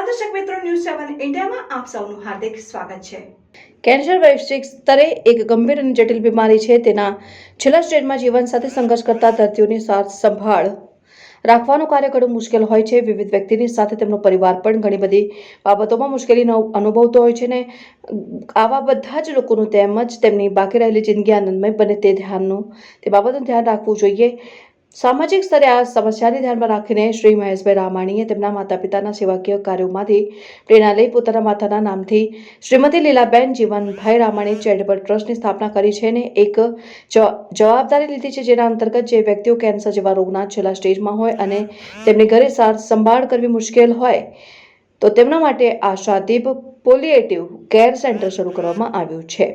News સેવન ઇન્ડિયામાં આપ સૌનું હાર્દિક સ્વાગત છે. કેન્સર વૈશ્વિક સ્તરે એક ગંભીર અને જટિલ બીમારી છે. તેના છેલ્લા સ્ટેજમાં જીવન સાથે સંઘર્ષ કરતા દર્દીઓની સાથ સંભાળ રાખવાનું કાર્ય ઘણું મુશ્કેલ હોય છે. વિવિધ વ્યક્તિની સાથે તેમનો પરિવાર પણ ઘણી બધી બાબતોમાં મુશ્કેલીનો અનુભવતો હોય છે ને આવા બધા જ લોકોનું તેમજ તેમની બાકી રહેલી જિંદગી આનંદમય બને તે ધ્યાનનું, તે બાબતનું ધ્યાન રાખવું જોઈએ. સામાજિક સ્તરે આ સમસ્યાને ધ્યાનમાં રાખીને શ્રી મહેશભાઈ રામાણીએ તેમના માતા પિતાના સેવાકીય કાર્યોમાંથી પ્રેરણા લઈ પોતાના માતાના નામથી શ્રીમતી લીલાબેન જીવનભાઈ રામાણી ચેરિટેબલ ટ્રસ્ટની સ્થાપના કરી છે અને એક જવાબદારી લીધી છે જેના અંતર્ગત જે વ્યક્તિઓ કેન્સર જેવા રોગના છેલ્લા સ્ટેજમાં હોય અને તેમની ઘરે સાર સંભાળ કરવી મુશ્કેલ હોય, તો તેમના માટે આશાદીપ પોલિએટિવ કેર સેન્ટર શરૂ કરવામાં આવ્યું છે.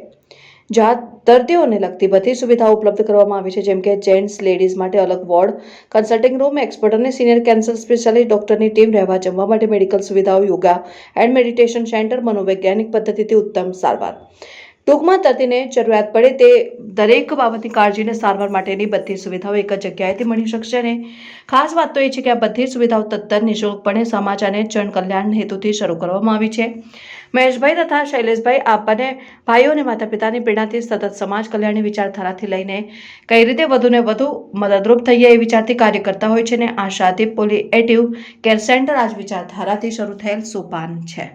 જ્યાં દર્દીઓને લગતી બધી સુવિધાઓ ઉપલબ્ધ કરવામાં આવી છે, જેમ કે જેન્ટ્સ, લેડીઝ માટે અલગ વોર્ડ, કન્સલ્ટિંગ રૂમ, એક્સપર્ટ અને સિનિયર કેન્સર સ્પેશિયાલિસ્ટ ડોક્ટરની ટીમ રહેવા જમવા માટે મેડિકલ સુવિધાઓ, યોગા એન્ડ મેડિટેશન સેન્ટર, મનોવૈજ્ઞાનિક પદ્ધતિથી ઉત્તમ સારવાર. ટૂંકમાં દર્દીને જરૂરિયાત પડે તે દરેક બાબતની કાળજીને સારવાર માટેની બધી સુવિધાઓ એક જ જગ્યાએથી મળી શકશે અને ખાસ વાત તો એ છે કે આ બધી સુવિધાઓ તદ્દન નિઃશુલ્કપણે સમાજ અને જન કલ્યાણ હેતુથી શરૂ કરવામાં આવી છે. મહેશભાઈ તથા શૈલેષભાઈ આ બંને ભાઈઓ અને માતા પિતાની પ્રેરણાથી સતત સમાજ કલ્યાણની વિચારધારાથી લઈને કઈ રીતે વધુને વધુ મદદરૂપ થઈએ એ વિચારથી કાર્ય કરતા હોય છે અને આ પોલી પોલિએટિવ કેર સેન્ટર આજ વિચારધારાથી શરૂ થયેલ સોપાન છે.